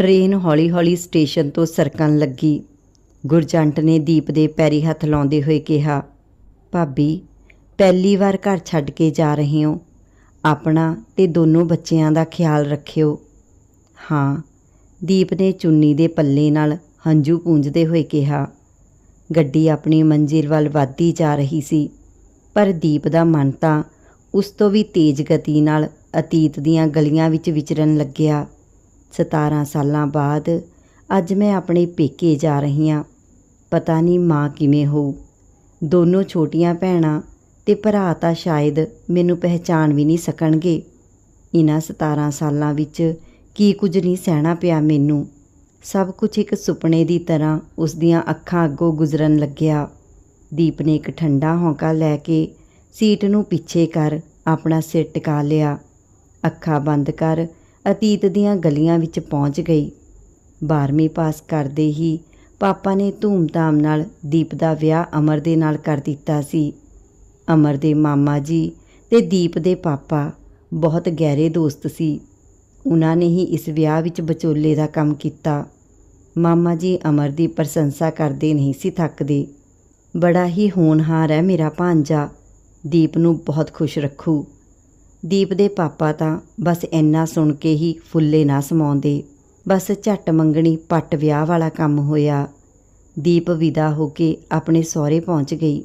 Train ਹੌਲੀ-ਹੌਲੀ station ਤੋਂ ਸਰਕਣ ਲੱਗੀ। ਗੁਰਜੰਟ ਨੇ ਦੀਪ ਦੇ ਪੈਰੀ ਹੱਥ ਲਾਉਂਦੇ ਹੋਏ ਕਿਹਾ, ਭਾਬੀ, ਪਹਿਲੀ ਵਾਰ ਘਰ ਛੱਡ ਕੇ ਜਾ ਰਹੇ ਹੋ। ਆਪਣਾ ਤੇ ਦੋਨੋਂ ਬੱਚਿਆਂ ਦਾ ਖਿਆਲ ਰੱਖਿਓ। ਹਾਂ, ਦੀਪ ਨੇ ਚੁੰਨੀ ਦੇ ਪੱਲੇ ਨਾਲ ਹੰਝੂ ਪੂੰਝਦੇ ਹੋਏ ਕਿਹਾ। ਗੱਡੀ ਆਪਣੀ ਮੰਜ਼ਿਲ ਵੱਲ ਵੱਧਦੀ ਜਾ ਰਹੀ ਸੀ, ਪਰ ਦੀਪ ਦਾ ਮਨ ਤਾਂ ਉਸ ਤੋਂ ਵੀ ਤੇਜ਼ ਗਤੀ ਨਾਲ ਅਤੀਤ ਦੀਆਂ ਗਲੀਆਂ ਵਿੱਚ ਵਿਚਰਨ ਲੱਗਿਆ। 17 ਸਾਲਾਂ ਬਾਅਦ ਅੱਜ ਮੈਂ ਆਪਣੇ ਪੇਕੇ ਜਾ ਰਹੀ ਹਾਂ ਪਤਾ ਨਹੀਂ ਮਾਂ ਕਿਵੇਂ ਹੋਊ। ਦੋਨੋਂ ਛੋਟੀਆਂ ਭੈਣਾਂ ਤੇ ਭਰਾ ਤਾਂ ਸ਼ਾਇਦ ਮੈਨੂੰ ਪਹਿਚਾਣ ਵੀ ਨਹੀਂ ਸਕਣਗੇ। ਇਹਨਾਂ 17 ਸਾਲਾਂ ਵਿੱਚ ਕੀ ਕੁਝ ਨਹੀਂ ਸਹਿਣਾ ਪਿਆ ਮੈਨੂੰ। ਸਭ ਕੁਝ ਇੱਕ ਸੁਪਨੇ ਦੀ ਤਰ੍ਹਾਂ ਉਸ ਦੀਆਂ ਅੱਖਾਂ ਅੱਗੋਂ ਗੁਜ਼ਰਨ ਲੱਗਿਆ। ਦੀਪ ਨੇ ਇੱਕ ਠੰਡਾ ਹੌਂਕਾ ਲੈ ਕੇ ਸੀਟ ਨੂੰ ਪਿੱਛੇ ਕਰ ਆਪਣਾ ਸਿਰ ਟਿਕਾ ਲਿਆ। ਅੱਖਾਂ ਬੰਦ ਕਰ ਅਤੀਤ ਦੀਆਂ ਗਲੀਆਂ ਵਿੱਚ ਪਹੁੰਚ ਗਈ। 12ਵੀਂ ਪਾਸ ਕਰਦੇ ਹੀ ਪਾਪਾ ਨੇ ਧੂਮਧਾਮ ਨਾਲ ਦੀਪ ਦਾ ਵਿਆਹ ਅਮਰ ਦੇ ਨਾਲ ਕਰ ਦਿੱਤਾ ਸੀ। ਅਮਰ ਦੇ ਮਾਮਾ ਜੀ ਤੇ ਦੀਪ ਦੇ ਪਾਪਾ ਬਹੁਤ ਗਹਿਰੇ ਦੋਸਤ ਸੀ। ਉਹਨਾਂ ਨੇ ਹੀ ਇਸ ਵਿਆਹ ਵਿੱਚ ਵਿਚੋਲੇ ਦਾ ਕੰਮ ਕੀਤਾ। ਮਾਮਾ ਜੀ ਅਮਰ ਦੀ ਪ੍ਰਸ਼ੰਸਾ ਕਰਦੇ ਨਹੀਂ ਸੀ ਥੱਕਦੇ। ਬੜਾ ਹੀ ਹੋਣਹਾਰ ਹੈ ਮੇਰਾ ਭਾਂਜਾ ਦੀਪ ਨੂੰ ਬਹੁਤ ਖੁਸ਼ ਰੱਖੂ। ਦੀਪ ਦੇ ਪਾਪਾ ਤਾਂ ਬਸ ਇੰਨਾ ਸੁਣ ਕੇ ਹੀ ਫੁੱਲੇ ਨਾ ਸਮਾਉਂਦੇ। ਬਸ ਝੱਟ ਮੰਗਣੀ ਪੱਟ ਵਿਆਹ ਵਾਲਾ ਕੰਮ ਹੋਇਆ। ਦੀਪ ਵਿਦਾ ਹੋ ਕੇ ਆਪਣੇ ਸਹੁਰੇ ਪਹੁੰਚ ਗਈ।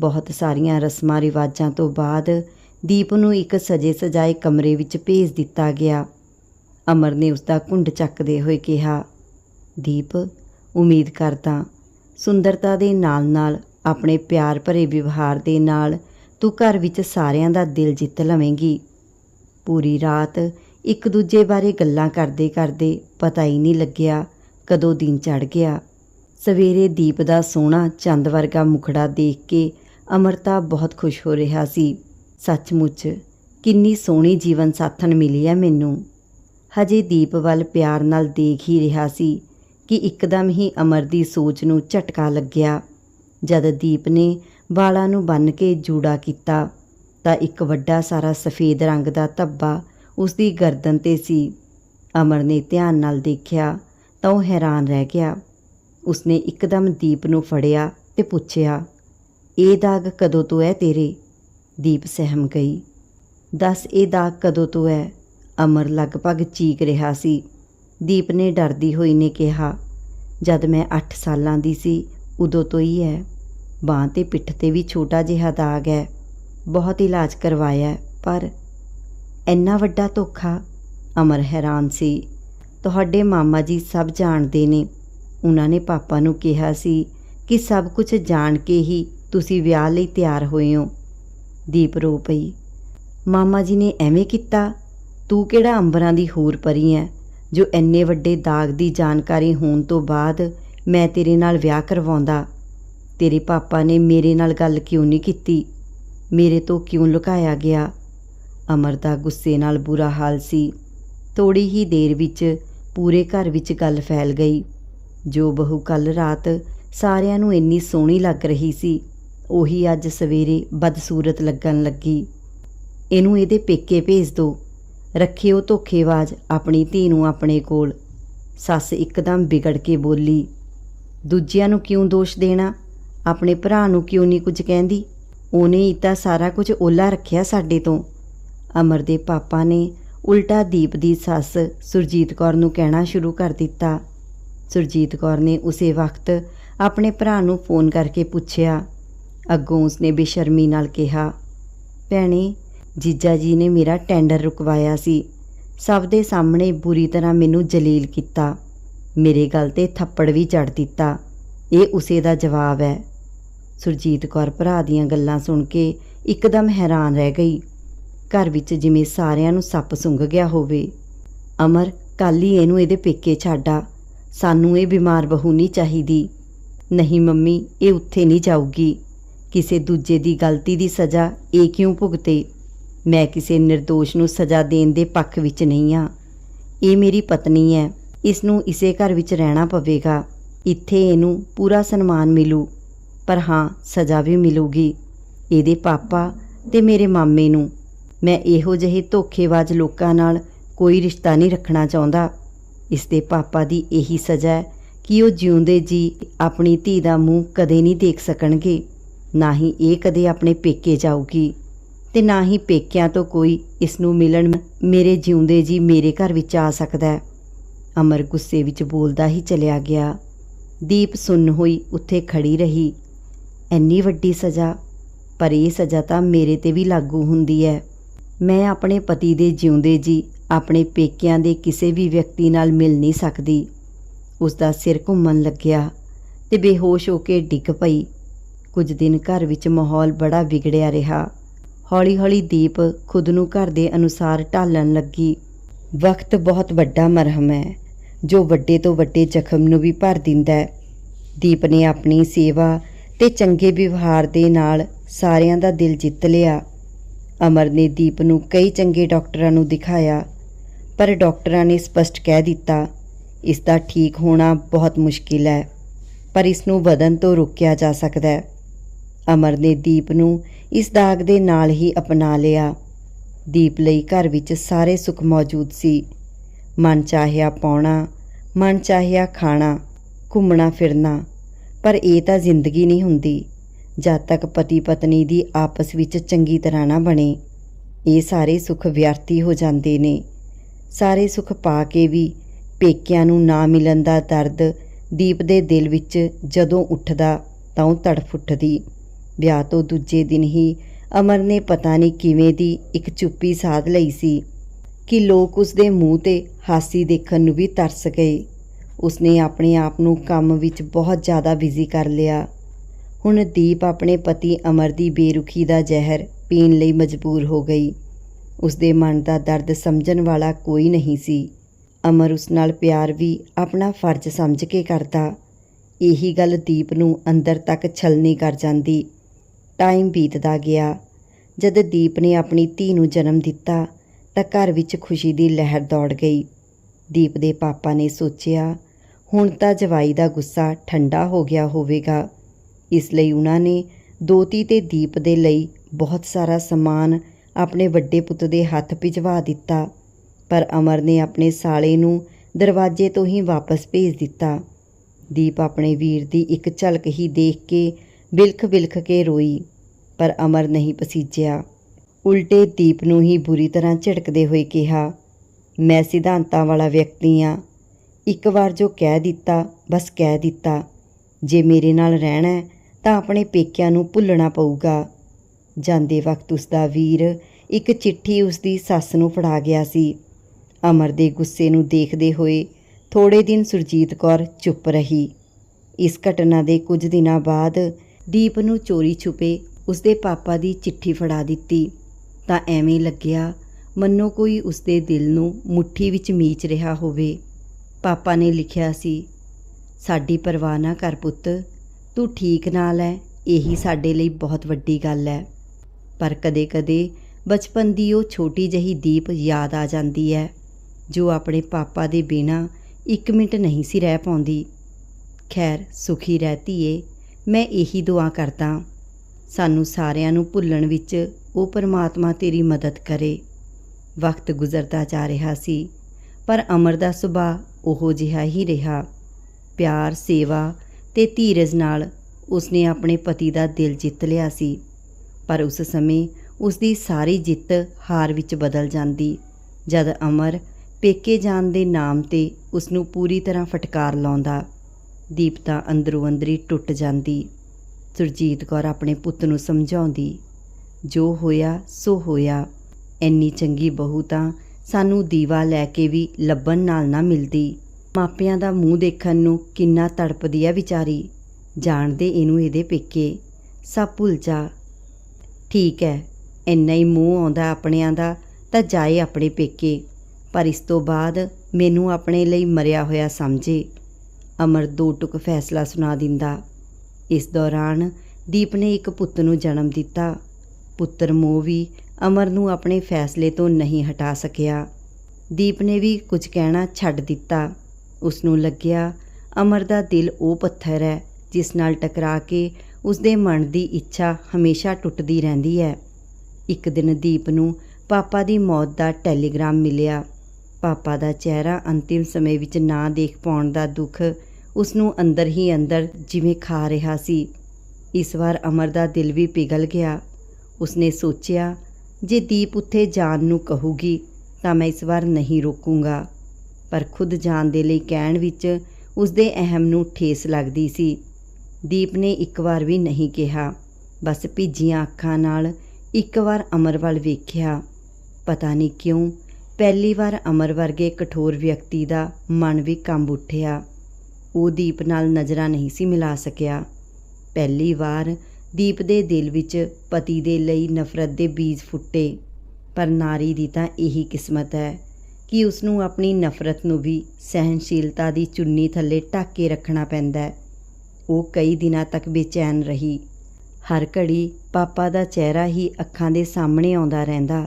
ਬਹੁਤ ਸਾਰੀਆਂ ਰਸਮਾਂ ਰਿਵਾਜਾਂ ਤੋਂ ਬਾਅਦ ਦੀਪ ਨੂੰ ਇੱਕ ਸਜੇ ਸਜਾਏ ਕਮਰੇ ਵਿੱਚ ਭੇਜ ਦਿੱਤਾ ਗਿਆ। ਅਮਰ ਨੇ ਉਸ ਦਾ ਘੁੰਡ ਚੱਕਦੇ ਹੋਏ ਕਿਹਾ, ਦੀਪ, ਉਮੀਦ ਕਰਦਾ, ਸੁੰਦਰਤਾ ਦੇ ਨਾਲ-ਨਾਲ ਆਪਣੇ ਪਿਆਰ ਭਰੇ ਵਿਵਹਾਰ ਦੇ ਨਾਲ ਤੂੰ ਘਰ ਵਿੱਚ ਸਾਰਿਆਂ ਦਾ ਦਿਲ ਜਿੱਤ ਲਵੇਂਗੀ। ਪੂਰੀ ਰਾਤ ਇੱਕ ਦੂਜੇ ਬਾਰੇ ਗੱਲਾਂ ਕਰਦੇ-ਕਰਦੇ ਪਤਾ ਹੀ ਨਹੀਂ ਲੱਗਿਆ ਕਦੋਂ ਦਿਨ ਚੜ ਗਿਆ। ਸਵੇਰੇ ਦੀਪ ਦਾ ਸੋਹਣਾ ਚੰਦ ਵਰਗਾ ਮੁਖੜਾ ਦੇਖ ਕੇ ਅਮਰਤਾ ਬਹੁਤ ਖੁਸ਼ ਹੋ ਰਿਹਾ ਸੀ। ਸੱਚਮੁੱਚ ਕਿੰਨੀ ਸੋਹਣੀ ਜੀਵਨ ਸਾਥਣ ਮਿਲੀ ਹੈ ਮੈਨੂੰ। ਹਜੇ ਦੀਪ ਵੱਲ ਪਿਆਰ ਨਾਲ ਦੇਖ ਹੀ ਰਿਹਾ ਸੀ ਕਿ ਇੱਕਦਮ ਹੀ ਅਮਰ ਦੀ ਸੋਚ ਨੂੰ ਝਟਕਾ ਲੱਗਿਆ। ਜਦ ਦੀਪ ਨੇ ਵਾਲਾਂ ਨੂੰ ਬੰਨ ਕੇ ਜੂੜਾ ਕੀਤਾ, ਤਾਂ ਇੱਕ ਵੱਡਾ ਸਾਰਾ ਸਫੇਦ ਰੰਗ ਦਾ ਧੱਬਾ ਉਸ ਦੀ ਗਰਦਨ ਤੇ ਸੀ। ਅਮਰ ਨੇ ਧਿਆਨ ਨਾਲ ਦੇਖਿਆ ਤਾਂ ਉਹ ਹੈਰਾਨ ਰਹਿ ਗਿਆ। ਉਸਨੇ ਇੱਕਦਮ ਦੀਪ ਨੂੰ ਫੜਿਆ ਤੇ ਪੁੱਛਿਆ, ਇਹ ਦਾਗ ਕਦੋਂ ਤੋਂ ਹੈ ਤੇਰੇ? ਦੀਪ ਸਹਿਮ ਗਈ। ਦੱਸ ਇਹ ਦਾਗ ਕਦੋਂ ਤੋਂ ਹੈ ਅਮਰ ਲਗਭਗ ਚੀਕ ਰਿਹਾ ਸੀ। ਦੀਪ ਨੇ ਡਰਦੀ ਹੋਈ ਨੇ ਕਿਹਾ, ਜਦ ਮੈਂ 8 ਸਾਲਾਂ ਦੀ ਸੀ, ਉਦੋਂ ਤੋਂ ਹੀ ਹੈ ਬਾਂਹ ਤੇ ਪਿੱਠ ਤੇ ਵੀ ਛੋਟਾ ਜਿਹਾ ਦਾਗ ਹੈ। ਬਹੁਤ ਇਲਾਜ ਕਰਵਾਇਆ ਪਰ ਇੰਨਾ ਵੱਡਾ ਧੋਖਾ ਅਮਰ ਹੈਰਾਨ ਸੀ। ਤੁਹਾਡੇ ਮਾਮਾ ਜੀ ਸਭ ਜਾਣਦੇ ਨੇ। ਉਹਨਾਂ ਨੇ ਪਾਪਾ ਨੂੰ ਕਿਹਾ ਸੀ ਕਿ ਸਭ ਕੁਝ ਜਾਣ ਕੇ ਹੀ ਤੁਸੀਂ ਵਿਆਹ ਲਈ ਤਿਆਰ ਹੋਏ ਹੋ। ਦੀਪ ਰੋ ਪਈ। ਮਾਮਾ ਜੀ ਨੇ ਐਵੇਂ ਕੀਤਾ, ਤੂੰ ਕਿਹੜਾ ਅੰਬਰਾਂ ਦੀ ਹੋਰ ਪਰੀ ਐ, ਜੋ ਐਨੇ ਵੱਡੇ ਦਾਗ ਦੀ ਜਾਣਕਾਰੀ ਹੋਣ ਤੋਂ ਬਾਅਦ ਮੈਂ ਤੇਰੇ ਨਾਲ ਵਿਆਹ ਕਰਵਾਉਂਦਾ। ਤੇਰੇ ਪਾਪਾ ਨੇ ਮੇਰੇ ਨਾਲ ਗੱਲ ਕਿਉਂ ਨਹੀਂ ਕੀਤੀ? ਮੇਰੇ ਤੋਂ ਕਿਉਂ ਲੁਕਾਇਆ ਗਿਆ? ਅਮਰ ਦਾ ਗੁੱਸੇ ਨਾਲ ਬੁਰਾ ਹਾਲ ਸੀ। ਥੋੜੀ ਹੀ ਦੇਰ ਵਿੱਚ ਪੂਰੇ ਘਰ ਵਿੱਚ ਗੱਲ ਫੈਲ ਗਈ। ਜੋ ਬਹੂ ਕੱਲ ਰਾਤ ਸਾਰਿਆਂ ਨੂੰ ਇੰਨੀ ਸੋਹਣੀ ਲੱਗ ਰਹੀ ਸੀ, ਉਹੀ ਅੱਜ ਸਵੇਰੇ ਬਦਸੂਰਤ ਲੱਗਣ ਲੱਗੀ। ਇਹਨੂੰ ਇਹਦੇ ਪੇਕੇ ਭੇਜ ਦਿਓ ਰੱਖਿਓ ਧੋਖੇਬਾਜ਼ ਆਪਣੀ ਧੀ ਨੂੰ ਆਪਣੇ ਕੋਲ। ਸੱਸ ਇੱਕਦਮ ਵਿਗੜ ਕੇ ਬੋਲੀ, ਦੂਜਿਆਂ ਨੂੰ ਕਿਉਂ ਦੋਸ਼ ਦੇਣਾ? ਆਪਣੇ ਭਰਾ ਨੂੰ ਕਿਉਂ ਨਹੀਂ ਕੁਝ ਕਹਿੰਦੀ? ਉਹਨੇ ਹੀ ਤਾਂ ਸਾਰਾ ਕੁਝ ਓਲਾ ਰੱਖਿਆ ਸਾਡੇ ਤੋਂ। ਅਮਰ ਦੇ ਪਾਪਾ ਨੇ ਉਲਟਾ ਦੀਪ ਦੀ ਸੱਸ ਸੁਰਜੀਤ ਕੌਰ ਨੂੰ ਕਹਿਣਾ ਸ਼ੁਰੂ ਕਰ ਦਿੱਤਾ। ਸੁਰਜੀਤ ਕੌਰ ਨੇ ਉਸੇ ਵਕਤ ਆਪਣੇ ਭਰਾ ਨੂੰ ਫੋਨ ਕਰਕੇ ਪੁੱਛਿਆ। ਅੱਗੋਂ ਉਸਨੇ ਬੇਸ਼ਰਮੀ ਨਾਲ ਕਿਹਾ, ਭੈਣੇ, ਜੀਜਾ ਜੀ ਨੇ ਮੇਰਾ ਟੈਂਡਰ ਰੁਕਵਾਇਆ ਸੀ। ਸਭ ਦੇ ਸਾਹਮਣੇ ਬੁਰੀ ਤਰ੍ਹਾਂ ਮੈਨੂੰ ਜਲੀਲ ਕੀਤਾ। ਮੇਰੇ ਗੱਲ ਤੇ ਥੱਪੜ ਵੀ ਜੜ ਦਿੱਤਾ। ਇਹ ਉਸੇ ਦਾ ਜਵਾਬ ਹੈ। ਸੁਰਜੀਤ ਕੌਰ ਭਰਾ ਦੀਆਂ ਗੱਲਾਂ ਸੁਣ ਕੇ ਇੱਕਦਮ ਹੈਰਾਨ ਰਹਿ ਗਈ। ਘਰ ਵਿੱਚ ਜਿਵੇਂ ਸਾਰਿਆਂ ਨੂੰ ਸੱਪ ਸੁੰਘ ਗਿਆ ਹੋਵੇ। ਅਮਰ ਕੱਲ ਹੀ ਇਹਨੂੰ ਇਹਦੇ ਪੇਕੇ ਛੱਡਾ ਸਾਨੂੰ ਇਹ ਬਿਮਾਰ ਬਹੂ ਨਹੀਂ ਚਾਹੀਦੀ। ਨਹੀਂ ਮੰਮੀ, ਇਹ ਉੱਥੇ ਨਹੀਂ ਜਾਊਗੀ। ਕਿਸੇ ਦੂਜੇ ਦੀ ਗਲਤੀ ਦੀ ਸਜ਼ਾ ਇਹ ਕਿਉਂ ਭੁਗਤੇ? ਮੈਂ ਕਿਸੇ નિર્ਦੋਸ਼ ਨੂੰ ਸਜ਼ਾ ਦੇਣ ਦੇ ਪੱਖ ਵਿੱਚ ਨਹੀਂ ਆ। ਇਹ ਮੇਰੀ ਪਤਨੀ ਹੈ। ਇਸ ਨੂੰ ਇਸੇ ਘਰ ਵਿੱਚ ਰਹਿਣਾ ਪਵੇਗਾ। ਇੱਥੇ ਇਹਨੂੰ ਪੂਰਾ ਸਨਮਾਨ ਮਿਲੂ। ਪਰ ਹਾਂ, ਸਜ਼ਾ ਵੀ ਮਿਲੂਗੀ। ਇਹਦੇ ਪਾਪਾ ਤੇ ਮੇਰੇ ਮਾਮੇ ਨੂੰ। ਮੈਂ ਇਹੋ ਜਿਹੇ ਧੋਖੇਬਾਜ਼ ਲੋਕਾਂ ਨਾਲ ਕੋਈ ਰਿਸ਼ਤਾ ਨਹੀਂ ਰੱਖਣਾ ਚਾਹੁੰਦਾ। ਇਸ ਦੇ ਪਾਪਾ ਦੀ ਇਹੀ ਸਜ਼ਾ ਹੈ ਕਿ ਉਹ ਜਿਉਂਦੇ ਜੀ ਆਪਣੀ ਧੀ ਦਾ ਮੂੰਹ ਕਦੇ ਨਹੀਂ ਦੇਖ ਸਕਣਗੇ। ਨਾ ਹੀ ਇਹ ਕਦੇ ਆਪਣੇ ਪੇਕੇ ਜਾਊਗੀ ਤੇ ਨਾ ਹੀ ਪੇਕਿਆਂ ਤੋਂ ਕੋਈ ਇਸ ਨੂੰ ਮਿਲਣ ਮੇਰੇ ਜਿਉਂਦੇ ਜੀ ਮੇਰੇ ਘਰ ਵਿੱਚ ਆ ਸਕਦਾ ਹੈ। ਅਮਰ ਗੁੱਸੇ ਵਿੱਚ ਬੋਲਦਾ ਹੀ ਚਲਿਆ ਗਿਆ। ਦੀਪ ਸੁੰਨ ਹੋਈ ਉੱਥੇ ਖੜੀ ਰਹੀ। ਇੰਨੀ ਵੱਡੀ ਸਜ਼ਾ, ਪਰ ਇਹ ਸਜ਼ਾ ਤਾਂ ਮੇਰੇ ਤੇ ਵੀ ਲਾਗੂ ਹੁੰਦੀ ਹੈ। ਮੈਂ ਆਪਣੇ ਪਤੀ ਦੇ ਜਿਉਂਦੇ ਜੀ ਆਪਣੇ ਪੇਕਿਆਂ ਦੇ ਕਿਸੇ ਵੀ ਵਿਅਕਤੀ ਨਾਲ ਮਿਲ ਨਹੀਂ ਸਕਦੀ। ਉਸ ਦਾ ਸਿਰ ਘੁੰਮਣ ਲੱਗਿਆ ਤੇ ਬੇਹੋਸ਼ ਹੋ ਕੇ ਡਿੱਗ ਪਈ। ਕੁਝ ਦਿਨ ਘਰ ਵਿੱਚ ਮਾਹੌਲ ਬੜਾ ਵਿਗੜਿਆ ਰਿਹਾ। ਹੌਲੀ-ਹੌਲੀ ਦੀਪ ਖੁਦ ਨੂੰ ਘਰ ਦੇ ਅਨੁਸਾਰ ਢਾਲਣ ਲੱਗੀ। ਵਕਤ ਬਹੁਤ ਵੱਡਾ ਮਰਹਮ ਹੈ, ਜੋ ਵੱਡੇ ਤੋਂ ਵੱਡੇ ਜ਼ਖਮ ਨੂੰ ਵੀ ਭਰ ਦਿੰਦਾ ਹੈ। ਦੀਪ ਨੇ ਆਪਣੀ ਸੇਵਾ ਤੇ ਚੰਗੇ ਵਿਵਹਾਰ ਦੇ ਨਾਲ ਸਾਰਿਆਂ ਦਾ ਦਿਲ ਜਿੱਤ ਲਿਆ। ਅਮਰ ਨੇ ਦੀਪ ਨੂੰ ਕਈ ਚੰਗੇ ਡਾਕਟਰਾਂ ਨੂੰ ਦਿਖਾਇਆ, ਪਰ ਡਾਕਟਰਾਂ ਨੇ ਸਪਸ਼ਟ ਕਹਿ ਦਿੱਤਾ, ਇਸ ਦਾ ਠੀਕ ਹੋਣਾ ਬਹੁਤ ਮੁਸ਼ਕਿਲ ਹੈ, ਪਰ ਇਸ ਨੂੰ ਵਧਣ ਤੋਂ ਰੋਕਿਆ ਜਾ ਸਕਦਾ ਹੈ। ਅਮਰ ਨੇ ਦੀਪ ਨੂੰ ਇਸ ਦਾਗ ਦੇ ਨਾਲ ਹੀ ਅਪਣਾ ਲਿਆ। ਦੀਪ ਲਈ ਘਰ ਵਿੱਚ ਸਾਰੇ ਸੁੱਖ ਮੌਜੂਦ ਸੀ। ਮਨ ਚਾਹਿਆ ਪਾਉਣਾ, ਮਨ ਚਾਹਿਆ ਖਾਣਾ ਘੁੰਮਣਾ ਫਿਰਨਾ ਪਰ ਇਹ ਤਾਂ ਜ਼ਿੰਦਗੀ ਨਹੀਂ ਹੁੰਦੀ। ਜਦ ਤੱਕ ਪਤੀ ਪਤਨੀ ਦੀ ਆਪਸ ਵਿੱਚ ਚੰਗੀ ਤਰ੍ਹਾਂ ਨਾ ਬਣੇ, ਇਹ ਸਾਰੇ ਸੁੱਖ ਵਿਅਰਥੀ ਹੋ ਜਾਂਦੇ ਨੇ। ਸਾਰੇ ਸੁੱਖ ਪਾ ਕੇ ਵੀ ਪੇਕਿਆਂ ਨੂੰ ਨਾ ਮਿਲਣ ਦਾ ਦਰਦ ਦੀਪ ਦੇ ਦਿਲ ਵਿੱਚ ਜਦੋਂ ਉੱਠਦਾ ਤਾਂ ਉਹ ਤੜਫ ਉੱਠਦੀ। ਵਿਆਹ ਤੋਂ ਦੂਜੇ ਦਿਨ ਹੀ ਅਮਰ ਨੇ ਪਤਾ ਨਹੀਂ ਕਿਵੇਂ ਦੀ ਇੱਕ ਚੁੱਪੀ ਸਾਧ ਲਈ ਸੀ ਕਿ ਲੋਕ ਉਸ ਦੇ ਮੂੰਹ ਤੇ ਹਾਸੀ ਦੇਖਣ ਨੂੰ ਵੀ ਤਰਸ ਗਏ। ਉਸਨੇ ਆਪਣੇ ਆਪ ਨੂੰ ਕੰਮ ਵਿੱਚ ਬਹੁਤ ਜ਼ਿਆਦਾ ਬਿਜ਼ੀ ਕਰ ਲਿਆ। ਹੁਣ ਦੀਪ ਆਪਣੇ ਪਤੀ ਅਮਰ ਦੀ ਬੇਰੁਖੀ ਦਾ ਜ਼ਹਿਰ ਪੀਣ ਲਈ ਮਜਬੂਰ ਹੋ ਗਈ। ਉਸਦੇ ਮਨ ਦਾ ਦਰਦ ਸਮਝਣ ਵਾਲਾ ਕੋਈ ਨਹੀਂ ਸੀ। ਅਮਰ ਉਸ ਨਾਲ ਪਿਆਰ ਵੀ ਆਪਣਾ ਫਰਜ਼ ਸਮਝ ਕੇ ਕਰਦਾ। ਇਹੀ ਗੱਲ ਦੀਪ ਨੂੰ ਅੰਦਰ ਤੱਕ ਛਲਨੀ ਕਰ ਜਾਂਦੀ। ਟਾਈਮ ਬੀਤਦਾ ਗਿਆ। ਜਦ ਦੀਪ ਨੇ ਆਪਣੀ ਧੀ ਨੂੰ ਜਨਮ ਦਿੱਤਾ, ਤਾਂ ਘਰ ਵਿੱਚ ਖੁਸ਼ੀ ਦੀ ਲਹਿਰ ਦੌੜ ਗਈ। ਦੀਪ ਦੇ ਪਾਪਾ ਨੇ ਸੋਚਿਆ ਹੁਣ ਤਾਂ ਜਵਾਈ ਦਾ ਗੁੱਸਾ ਠੰਡਾ ਹੋ ਗਿਆ ਹੋਵੇਗਾ। ਇਸ ਲਈ ਉਹਨਾਂ ਨੇ ਦੋਤੀ ਤੇ ਦੀਪ ਦੇ ਲਈ ਬਹੁਤ ਸਾਰਾ ਸਮਾਨ ਆਪਣੇ ਵੱਡੇ ਪੁੱਤ ਦੇ ਹੱਥ ਭਿਜਵਾ ਦਿੱਤਾ। ਪਰ ਅਮਰ ਨੇ ਆਪਣੇ ਸਾਲੇ ਨੂੰ ਦਰਵਾਜ਼ੇ ਤੋਂ ਹੀ ਵਾਪਸ ਭੇਜ ਦਿੱਤਾ। ਦੀਪ ਆਪਣੇ ਵੀਰ ਦੀ ਇੱਕ ਝਲਕ ਹੀ ਦੇਖ ਕੇ ਬਿਲਖ-ਬਿਲਖ ਕੇ ਰੋਈ, ਪਰ ਅਮਰ ਨਹੀਂ ਪਸੀਜਿਆ। ਉਲਟੇ ਦੀਪ ਨੂੰ ਹੀ ਬੁਰੀ ਤਰ੍ਹਾਂ ਝਿੜਕਦੇ ਹੋਏ ਕਿਹਾ, ਮੈਂ ਸਿਧਾਂਤਾਂ ਵਾਲਾ ਵਿਅਕਤੀ ਹਾਂ ਇੱਕ ਵਾਰ ਜੋ ਕਹਿ ਦਿੱਤਾ, ਬਸ ਕਹਿ ਦਿੱਤਾ, ਜੇ ਮੇਰੇ ਨਾਲ ਰਹਿਣਾ ਤਾਂ ਆਪਣੇ ਪੇਕਿਆਂ ਨੂੰ ਭੁੱਲਣਾ ਪਊਗਾ। ਜਾਂਦੇ ਵਕਤ ਉਸ ਦਾ ਵੀਰ ਇੱਕ ਚਿੱਠੀ ਉਸ ਦੀ ਸੱਸ ਨੂੰ ਫੜਾ ਗਿਆ ਸੀ। ਅਮਰ ਦੇ ਗੁੱਸੇ ਨੂੰ ਦੇਖਦੇ ਹੋਏ ਥੋੜੇ ਦਿਨ ਸੁਰਜੀਤ ਕੌਰ ਚੁੱਪ ਰਹੀ। ਇਸ ਘਟਨਾ ਦੇ ਕੁਝ ਦਿਨਾਂ ਬਾਅਦ ਦੀਪ ਨੂੰ ਚੋਰੀ ਛੁਪੇ ਉਸਦੇ ਪਾਪਾ ਦੀ ਚਿੱਠੀ ਫੜਾ ਦਿੱਤੀ। ਤਾਂ ਐਵੇਂ ਲੱਗਿਆ, ਮੰਨੋ ਕੋਈ ਉਸਦੇ ਦਿਲ ਨੂੰ ਮੁੱਠੀ ਵਿੱਚ ਮੀਚ ਰਿਹਾ ਹੋਵੇ। ਪਾਪਾ ਨੇ ਲਿਖਿਆ ਸੀ, ਸਾਡੀ ਪਰਵਾਹ ਨਾ ਕਰ ਪੁੱਤ, ਤੂੰ ਠੀਕ ਨਾਲ ਹੈ ਇਹੀ ਸਾਡੇ ਲਈ ਬਹੁਤ ਵੱਡੀ ਗੱਲ ਹੈ ਪਰ ਕਦੇ-ਕਦੇ ਬਚਪਨ ਦੀ ਉਹ ਛੋਟੀ ਜਹੀ ਦੀਪ ਯਾਦ ਆ ਜਾਂਦੀ ਹੈ ਜੋ ਆਪਣੇ ਪਾਪਾ ਦੇ ਬਿਨਾ ਇੱਕ ਮਿੰਟ ਨਹੀਂ ਸੀ ਰਹਿ ਪਾਉਂਦੀ। ਖੈਰ, ਸੁਖੀ ਰਹਤੀ ਏ ਮੈਂ ਇਹੀ ਦੁਆ ਕਰਦਾ, ਸਾਨੂੰ ਸਾਰਿਆਂ ਨੂੰ ਭੁੱਲਣ ਵਿੱਚ ਉਹ ਪਰਮਾਤਮਾ ਤੇਰੀ ਮਦਦ ਕਰੇ। ਵਕਤ ਗੁਜ਼ਰਦਾ ਜਾ ਰਿਹਾ ਸੀ, ਪਰ ਅਮਰ ਦਾ ਸੁਭਾਅ ਉਹ ਜਿਹਾ ਹੀ ਰਿਹਾ। ਪਿਆਰ, ਸੇਵਾ ਤੇ ਧੀਰਜ ਨਾਲ ਉਸਨੇ ਆਪਣੇ ਪਤੀ ਦਾ ਦਿਲ ਜਿੱਤ ਲਿਆ ਸੀ। ਪਰ ਉਸ ਸਮੇਂ ਉਸ ਦੀ ਸਾਰੀ ਜਿੱਤ ਹਾਰ ਵਿੱਚ ਬਦਲ ਜਾਂਦੀ। ਜਦ ਅਮਰ ਪੇਕੇ ਜਾਣ ਦੇ ਨਾਮ ਤੇ ਉਸ ਨੂੰ ਪੂਰੀ ਤਰ੍ਹਾਂ ਫਟਕਾਰ ਲਾਉਂਦਾ, ਦੀਪਤਾ ਅੰਦਰੋਂ ਅੰਦਰੀ ਟੁੱਟ ਜਾਂਦੀ। ਸੁਰਜੀਤ ਕੌਰ ਆਪਣੇ ਪੁੱਤ ਨੂੰ ਸਮਝਾਉਂਦੀ, ਜੋ ਹੋਇਆ, ਸੋ ਹੋਇਆ। ਇੰਨੀ ਚੰਗੀ ਬਹੂ ਤਾਂ ਸਾਨੂੰ ਦੀਵਾ ਲੈ ਕੇ ਵੀ ਲੱਭਣ ਨਾਲ ਨਾ ਮਿਲਦੀ। ਮਾਪਿਆਂ ਦਾ ਮੂੰਹ ਦੇਖਣ ਨੂੰ ਕਿੰਨਾ ਤੜਪਦੀ ਹੈ ਵਿਚਾਰੀ। ਜਾਣਦੇ ਇਹਨੂੰ ਇਹਦੇ ਪੇਕੇ। ਸਭ ਭੁੱਲ ਜਾ ਠੀਕ ਹੈ ਇੰਨਾ ਹੀ ਮੂੰਹ ਆਉਂਦਾ ਆਪਣਿਆਂ ਦਾ ਤਾਂ ਜਾਏ ਆਪਣੇ ਪੇਕੇ। ਪਰ ਇਸ ਤੋਂ ਬਾਅਦ ਮੈਨੂੰ ਆਪਣੇ ਲਈ ਮਰਿਆ ਹੋਇਆ ਸਮਝੇ। ਅਮਰ ਦੋ ਟੁਕ ਫੈਸਲਾ ਸੁਣਾ ਦਿੰਦਾ। ਇਸ ਦੌਰਾਨ ਦੀਪ ਨੇ ਇੱਕ ਪੁੱਤ ਨੂੰ ਜਨਮ ਦਿੱਤਾ। ਪੁੱਤਰ ਮੋਹ ਵੀ ਅਮਰ ਨੂੰ ਆਪਣੇ ਫੈਸਲੇ ਤੋਂ ਨਹੀਂ ਹਟਾ ਸਕਿਆ। ਦੀਪ ਨੇ ਵੀ ਕੁਝ ਕਹਿਣਾ ਛੱਡ ਦਿੱਤਾ। ਉਸ ਨੂੰ ਲੱਗਿਆ, ਅਮਰ ਦਾ ਦਿਲ ਉਹ ਪੱਥਰ ਹੈ, ਜਿਸ ਨਾਲ ਟਕਰਾ ਕੇ ਉਸ ਦੇ ਮਨ ਦੀ ਇੱਛਾ ਹਮੇਸ਼ਾ ਟੁੱਟਦੀ ਰਹਿੰਦੀ ਹੈ। ਇੱਕ ਦਿਨ ਦੀਪ ਨੂੰ ਪਾਪਾ ਦੀ ਮੌਤ ਦਾ ਟੈਲੀਗ੍ਰਾਮ ਮਿਲਿਆ। ਪਾਪਾ ਦਾ ਚਿਹਰਾ ਅੰਤਿਮ ਸਮੇਂ ਵਿੱਚ ਨਾ ਦੇਖ ਪਾਉਣ ਦਾ ਦੁੱਖ ਉਸ ਨੂੰ ਅੰਦਰ ਹੀ ਅੰਦਰ ਜਿਵੇਂ ਖਾ ਰਿਹਾ ਸੀ। ਇਸ ਵਾਰ ਅਮਰ ਦਾ ਦਿਲ ਵੀ ਪਿਘਲ ਗਿਆ। ਉਸਨੇ ਸੋਚਿਆ ਜੇ ਦੀਪ ਉੱਥੇ ਜਾਣ ਨੂੰ ਕਹੂਗੀ, ਤਾਂ ਮੈਂ ਇਸ ਵਾਰ ਨਹੀਂ ਰੋਕੂੰਗਾ। ਪਰ ਖੁਦ ਜਾਣ ਦੇ ਲਈ ਕਹਿਣ ਵਿੱਚ ਉਸਦੇ ਅਹਿਮ ਨੂੰ ਠੇਸ ਲੱਗਦੀ ਸੀ। ਦੀਪ ਨੇ ਇੱਕ ਵਾਰ ਵੀ ਨਹੀਂ ਕਿਹਾ। ਬਸ ਭਿੱਜੀਆਂ ਅੱਖਾਂ ਨਾਲ ਇੱਕ ਵਾਰ ਅਮਰ ਵੱਲ ਵੇਖਿਆ। ਪਤਾ ਨਹੀਂ ਕਿਉਂ ਪਹਿਲੀ ਵਾਰ ਅਮਰ ਵਰਗੇ ਕਠੋਰ ਵਿਅਕਤੀ ਦਾ ਮਨ ਵੀ ਕੰਬ ਉੱਠਿਆ। ਉਹ ਦੀਪ ਨਾਲ ਨਜ਼ਰਾਂ ਨਹੀਂ ਸੀ ਮਿਲਾ ਸਕਿਆ। ਪਹਿਲੀ ਵਾਰ ਦੀਪ ਦੇ ਦਿਲ ਵਿੱਚ ਪਤੀ ਦੇ ਲਈ ਨਫ਼ਰਤ ਦੇ ਬੀਜ ਫੁੱਟੇ। ਪਰ ਨਾਰੀ ਦੀ ਤਾਂ ਇਹੀ ਕਿਸਮਤ ਹੈ ਕਿ ਉਸ ਨੂੰ ਆਪਣੀ ਨਫ਼ਰਤ ਨੂੰ ਵੀ ਸਹਿਨਸ਼ੀਲਤਾ ਦੀ ਚੁੰਨੀ ਥੱਲੇ ਢੱਕ ਕੇ ਰੱਖਣਾ ਪੈਂਦਾ ਹੈ। ਉਹ ਕਈ ਦਿਨਾਂ ਤੱਕ ਬੇਚੈਨ ਰਹੀ। ਹਰ ਘੜੀ ਪਾਪਾ ਦਾ ਚਿਹਰਾ ਹੀ ਅੱਖਾਂ ਦੇ ਸਾਹਮਣੇ ਆਉਂਦਾ ਰਹਿੰਦਾ।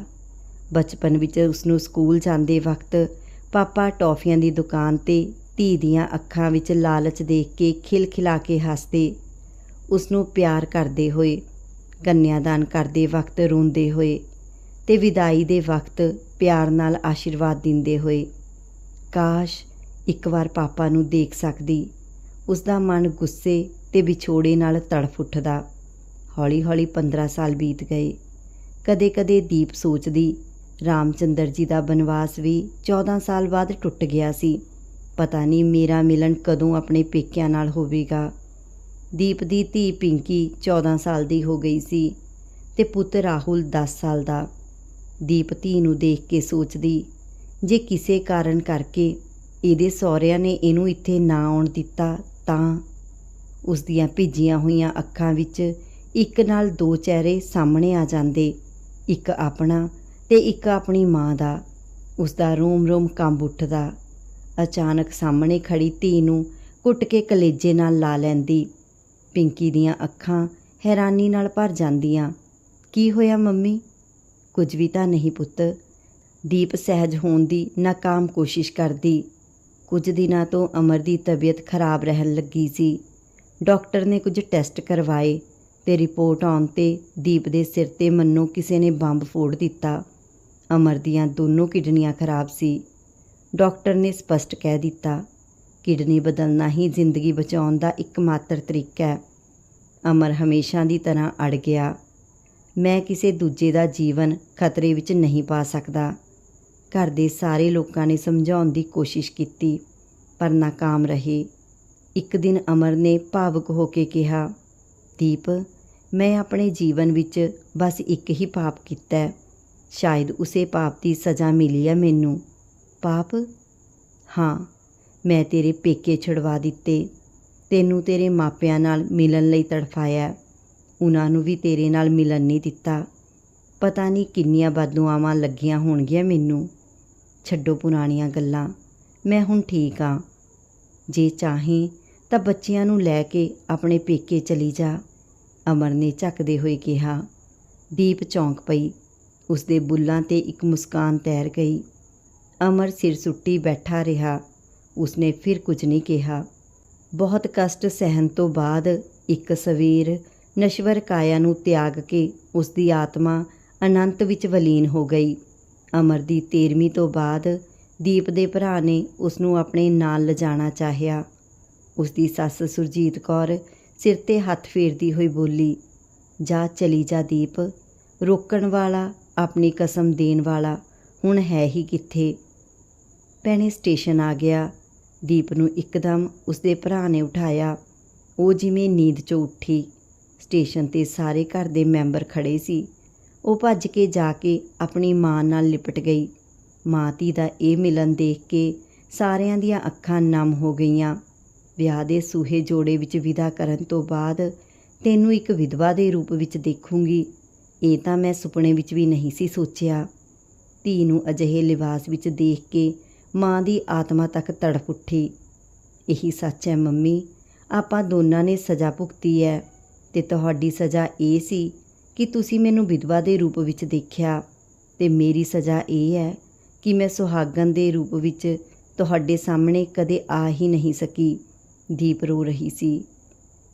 ਬਚਪਨ ਵਿੱਚ ਉਸ ਨੂੰ ਸਕੂਲ ਜਾਂਦੇ ਵਕਤ ਪਾਪਾ ਟੌਫੀਆਂ ਦੀ ਦੁਕਾਨ ਤੇ ਧੀ ਦੀਆਂ ਅੱਖਾਂ ਵਿੱਚ ਲਾਲਚ ਦੇਖ ਕੇ ਖਿਲਖਿਲਾ ਕੇ ਹੱਸਦੇ। ਉਸ ਨੂੰ ਪਿਆਰ ਕਰਦੇ ਹੋਏ, ਕੰਨਿਆਦਾਨ ਕਰਦੇ ਵਕਤ ਰੋਂਦੇ ਹੋਏ ਤੇ ਵਿਦਾਈ ਦੇ ਵਕਤ ਪਿਆਰ ਨਾਲ ਆਸ਼ੀਰਵਾਦ ਦਿੰਦੇ ਹੋਏ, ਕਾਸ਼ ਇੱਕ ਵਾਰ ਪਾਪਾ ਨੂੰ ਦੇਖ ਸਕਦੀ। ਉਸ ਦਾ ਮਨ ਗੁੱਸੇ ਤੇ ਵਿਛੋੜੇ ਨਾਲ ਤੜਫ ਉੱਠਦਾ। ਹੌਲੀ-ਹੌਲੀ 15 ਸਾਲ ਬੀਤ ਗਏ। ਕਦੇ-ਕਦੇ ਦੀਪ ਸੋਚਦੀ, ਰਾਮਚੰਦਰ ਜੀ ਦਾ ਬਨਵਾਸ ਵੀ 14 ਸਾਲ ਬਾਅਦ ਟੁੱਟ ਗਿਆ ਸੀ। ਪਤਾ ਨਹੀਂ ਮੇਰਾ ਮਿਲਣ ਕਦੋਂ ਆਪਣੇ ਪੇਕਿਆਂ ਨਾਲ ਹੋਵੇਗਾ। ਦੀਪ ਦੀ ਧੀ ਪਿੰਕੀ 14 ਸਾਲ ਦੀ ਹੋ ਗਈ ਸੀ ਤੇ ਪੁੱਤ ਰਾਹੁਲ 10 ਸਾਲ ਦਾ। ਦੀਪ ਧੀ ਨੂੰ ਦੇਖ ਕੇ ਸੋਚਦੀ, ਜੇ ਕਿਸੇ ਕਾਰਨ ਕਰਕੇ ਇਹਦੇ ਸਹੁਰਿਆਂ ਨੇ ਇਹਨੂੰ ਇੱਥੇ ਨਾ ਆਉਣ ਦਿੱਤਾ ਤਾਂ ਉਸ ਦੀਆਂ ਭਿੱਜੀਆਂ ਹੋਈਆਂ ਅੱਖਾਂ ਵਿੱਚ ਇੱਕ ਨਾਲ ਦੋ ਚਿਹਰੇ ਸਾਹਮਣੇ ਆ ਜਾਂਦੇ, ਇੱਕ ਆਪਣਾ ਤੇ ਇੱਕ ਆਪਣੀ ਮਾਂ ਦਾ। ਉਸ ਦਾ ਰੋਮ-ਰੋਮ ਕੰਬ ਉੱਠਦਾ। ਅਚਾਨਕ ਸਾਹਮਣੇ ਖੜੀ ਧੀ ਨੂੰ ਕੁੱਟ ਕੇ ਕਲੇਜੇ ਨਾਲ ਲਾ ਲੈਂਦੀ। ਪਿੰਕੀ ਦੀਆਂ ਅੱਖਾਂ ਹੈਰਾਨੀ ਨਾਲ ਭਰ ਜਾਂਦੀਆਂ। ਕੀ ਹੋਇਆ ਮੰਮੀ? ਕੁਝ ਵੀ ਤਾਂ ਨਹੀਂ ਪੁੱਤ। ਦੀਪ ਸਹਿਜ ਹੋਣ ਦੀ ਨਾਕਾਮ ਕੋਸ਼ਿਸ਼ ਕਰਦੀ। ਕੁਝ ਦਿਨਾਂ ਤੋਂ ਅਮਰ ਦੀ ਤਬੀਅਤ ਖਰਾਬ ਰਹਿਣ ਲੱਗੀ ਸੀ। ਡਾਕਟਰ ਨੇ ਕੁਝ ਟੈਸਟ ਕਰਵਾਏ ਤੇ ਰਿਪੋਰਟ ਆਉਣ ਤੇ ਦੀਪ ਦੇ ਸਿਰ ਤੇ ਮੰਨੋ ਕਿਸੇ ਨੇ ਬੰਬ ਫੋੜ ਦਿੱਤਾ। ਅਮਰ ਦੀਆਂ ਦੋਨੋਂ ਕਿਡਨੀਆਂ ਖਰਾਬ ਸੀ। ਡਾਕਟਰ ਨੇ ਸਪਸ਼ਟ ਕਹਿ ਦਿੱਤਾ ਕਿਡਨੀ ਬਦਲਣਾ ਹੀ ਜ਼ਿੰਦਗੀ ਬਚਾਉਣ ਦਾ ਇੱਕਮਾਤਰ ਤਰੀਕਾ ਹੈ। ਅਮਰ ਹਮੇਸ਼ਾ ਦੀ ਤਰ੍ਹਾਂ ਅੜ ਗਿਆ। ਮੈਂ ਕਿਸੇ ਦੂਜੇ ਦਾ ਜੀਵਨ ਖਤਰੇ ਵਿੱਚ ਨਹੀਂ ਪਾ ਸਕਦਾ। ਘਰ ਦੇ ਸਾਰੇ ਲੋਕਾਂ ਨੇ ਸਮਝਾਉਣ ਦੀ ਕੋਸ਼ਿਸ਼ ਕੀਤੀ, ਪਰ ਨਾਕਾਮ ਰਹੇ। ਇੱਕ ਦਿਨ ਅਮਰ ਨੇ ਭਾਵੁਕ ਹੋ ਕੇ ਕਿਹਾ, ਦੀਪ, ਮੈਂ ਆਪਣੇ ਜੀਵਨ ਵਿੱਚ ਬਸ ਇੱਕ ਹੀ ਪਾਪ ਕੀਤਾ ਹੈ। ਸ਼ਾਇਦ ਉਸੇ ਪਾਪ ਦੀ ਸਜ਼ਾ ਮਿਲੀ ਹੈ ਮੈਨੂੰ। ਪਾਪ? ਹਾਂ ਮੈਂ ਤੇਰੇ ਪੇਕੇ ਛੁਡਵਾ ਦਿੱਤੇ। ਤੈਨੂੰ ਤੇਰੇ ਮਾਪਿਆਂ ਨਾਲ ਮਿਲਣ ਲਈ ਤੜਫਾਇਆ। ਉਹਨਾਂ ਨੂੰ ਵੀ ਤੇਰੇ ਨਾਲ ਮਿਲਣ ਨਹੀਂ ਦਿੱਤਾ। ਪਤਾ ਨਹੀਂ ਕਿੰਨੀਆਂ ਬਦਦੁਆਵਾਂ ਲੱਗੀਆਂ ਹੋਣਗੀਆਂ ਮੈਨੂੰ। ਛੱਡੋ ਪੁਰਾਣੀਆਂ ਗੱਲਾਂ, ਮੈਂ ਹੁਣ ਠੀਕ ਹਾਂ। ਜੇ ਚਾਹੇ ਤਾਂ ਬੱਚਿਆਂ ਨੂੰ ਲੈ ਕੇ ਆਪਣੇ ਪੇਕੇ ਚਲੀ ਜਾ। ਅਮਰ ਨੇ ਝੱਕਦੇ ਹੋਏ ਕਿਹਾ। ਦੀਪ ਚੌਂਕ ਪਈ। ਉਸਦੇ ਬੁੱਲਾਂ ਤੇ ਇੱਕ ਮੁਸਕਾਨ ਤੈਰ ਗਈ। ਅਮਰ ਸਿਰ ਸੁੱਟੀ ਬੈਠਾ ਰਿਹਾ। ਉਸਨੇ ਫਿਰ ਕੁਝ ਨਹੀਂ ਕਿਹਾ। ਬਹੁਤ ਕਸ਼ਟ ਸਹਿਣ ਤੋਂ ਬਾਅਦ ਇੱਕ ਸਵੇਰ ਨਸ਼ਵਰ ਕਾਇਆ ਨੂੰ ਤਿਆਗ ਕੇ ਉਸ ਦੀ ਆਤਮਾ ਅਨੰਤ ਵਿੱਚ ਵਲੀਨ ਹੋ ਗਈ। ਅਮਰ ਦੀ 13ਵੀਂ ਤੋਂ ਬਾਅਦ ਦੀਪ ਦੇ ਭਰਾ ਨੇ ਉਸ ਨੂੰ ਆਪਣੇ ਨਾਲ ਲਿਜਾਣਾ ਚਾਹਿਆ। ਉਸ ਦੀ ਸੱਸ ਸੁਰਜੀਤ ਕੌਰ ਸਿਰ ਤੇ ਹੱਥ ਫੇਰਦੀ ਹੋਈ ਬੋਲੀ, ਜਾ ਚਲੀ ਜਾ ਦੀਪ, ਰੋਕਣ ਵਾਲਾ, ਆਪਣੀ ਕਸਮ ਦੇਣ ਵਾਲਾ ਹੁਣ ਹੈ ਹੀ ਕਿੱਥੇ? ਭੈਣੇ, ਸਟੇਸ਼ਨ ਆ ਗਿਆ। ਦੀਪ ਨੂੰ ਇੱਕਦਮ ਉਸਦੇ ਭਰਾ ਨੇ ਉਠਾਇਆ। ਉਹ ਜਿਵੇਂ ਨੀਂਦ 'ਚੋਂ ਉੱਠੀ। ਸਟੇਸ਼ਨ ਤੇ ਸਾਰੇ ਘਰ ਦੇ ਮੈਂਬਰ ਖੜੇ ਸੀ। ਉਹ ਭੱਜ ਕੇ ਜਾ ਕੇ ਆਪਣੀ ਮਾਂ ਨਾਲ ਲਿਪਟ ਗਈ। ਮਾਂ ਧੀ ਦਾ ਇਹ ਮਿਲਨ ਦੇਖ ਕੇ ਸਾਰਿਆਂ ਦੀਆਂ ਅੱਖਾਂ ਨਮ ਹੋ ਗਈਆਂ। ਵਿਆਹ ਦੇ ਸੂਹੇ ਜੋੜੇ ਵਿੱਚ ਵਿਦਾ ਕਰਨ ਤੋਂ ਬਾਅਦ ਤੈਨੂੰ ਇੱਕ ਵਿਧਵਾ ਦੇ ਰੂਪ ਵਿੱਚ ਦੇਖੂੰਗੀ। ਇਹ ਤਾਂ ਮੈਂ ਸੁਪਨੇ ਵਿੱਚ ਵੀ ਨਹੀਂ ਸੀ ਸੋਚਿਆ। ਧੀ ਨੂੰ ਅਜਿਹੇ ਲਿਬਾਸ ਵਿੱਚ ਦੇਖ ਕੇ ਮਾਂ ਦੀ ਆਤਮਾ ਤੱਕ ਤੜਫ ਉੱਠੀ। ਇਹੀ ਸੱਚ ਹੈ ਮੰਮੀ, ਆਪਾਂ ਦੋਨਾਂ ਨੇ ਸਜ਼ਾ ਭੁਗਤੀ ਹੈ ਤੇ ਤੁਹਾਡੀ ਸਜ਼ਾ ਇਹ ਸੀ ਕਿ ਤੁਸੀਂ ਮੈਨੂੰ ਵਿਧਵਾ ਦੇ ਰੂਪ ਵਿੱਚ ਦੇਖਿਆ ਤੇ ਮੇਰੀ ਸਜ਼ਾ ਇਹ ਹੈ ਕਿ ਮੈਂ ਸੁਹਾਗਣ ਦੇ ਰੂਪ ਵਿੱਚ ਤੁਹਾਡੇ ਸਾਹਮਣੇ ਕਦੇ ਆ ਹੀ ਨਹੀਂ ਸਕੀ। ਦੀਪ ਰੋ ਰਹੀ ਸੀ।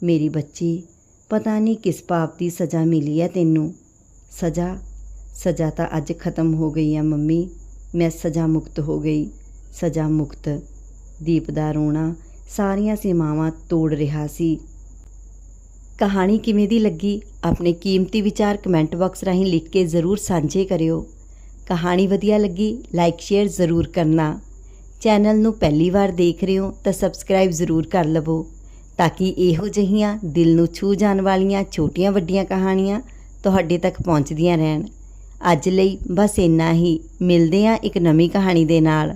ਮੇਰੀ ਬੱਚੀ, ਪਤਾ ਨਹੀਂ ਕਿਸ ਪਾਪ ਦੀ ਸਜ਼ਾ ਮਿਲੀ ਹੈ ਤੈਨੂੰ। ਸਜ਼ਾ? ਸਜ਼ਾ ਤਾਂ ਅੱਜ ਖਤਮ ਹੋ ਗਈ ਹੈ ਮੰਮੀ, ਮੈਂ ਸਜ਼ਾ ਮੁਕਤ ਹੋ ਗਈ। ਸਜ਼ਾ ਮੁਕਤ। ਦੀਪ ਦਾ ਰੋਣਾ ਸਾਰੀਆਂ ਸੀਮਾਵਾਂ ਤੋੜ ਰਿਹਾ ਸੀ। ਕਹਾਣੀ ਕਿਵੇਂ ਦੀ ਲੱਗੀ? ਆਪਣੇ ਕੀਮਤੀ ਵਿਚਾਰ ਕਮੈਂਟ ਬਾਕਸ ਰਾਹੀਂ ਲਿਖ ਕੇ ਜ਼ਰੂਰ ਸਾਂਝੇ ਕਰਿਓ। ਕਹਾਣੀ ਵਧੀਆ ਲੱਗੀ, ਲਾਈਕ, ਸ਼ੇਅਰ ਜ਼ਰੂਰ ਕਰਨਾ। ਚੈਨਲ ਨੂੰ ਪਹਿਲੀ ਵਾਰ ਦੇਖ ਰਹੇ ਹੋ ਤਾਂ ਸਬਸਕ੍ਰਾਈਬ ਜ਼ਰੂਰ ਕਰ ਲਵੋ ਤਾਂ ਕਿ ਇਹੋ ਜਿਹੀਆਂ ਦਿਲ ਨੂੰ ਛੂ ਜਾਣ ਵਾਲੀਆਂ ਛੋਟੀਆਂ ਵੱਡੀਆਂ ਕਹਾਣੀਆਂ ਤੁਹਾਡੇ ਤੱਕ ਪਹੁੰਚਦੀਆਂ ਰਹਿਣ। ਅੱਜ ਲਈ ਬਸ ਇੰਨਾ ਹੀ। ਮਿਲਦੇ ਹਾਂ ਇੱਕ ਨਵੀਂ ਕਹਾਣੀ ਦੇ ਨਾਲ।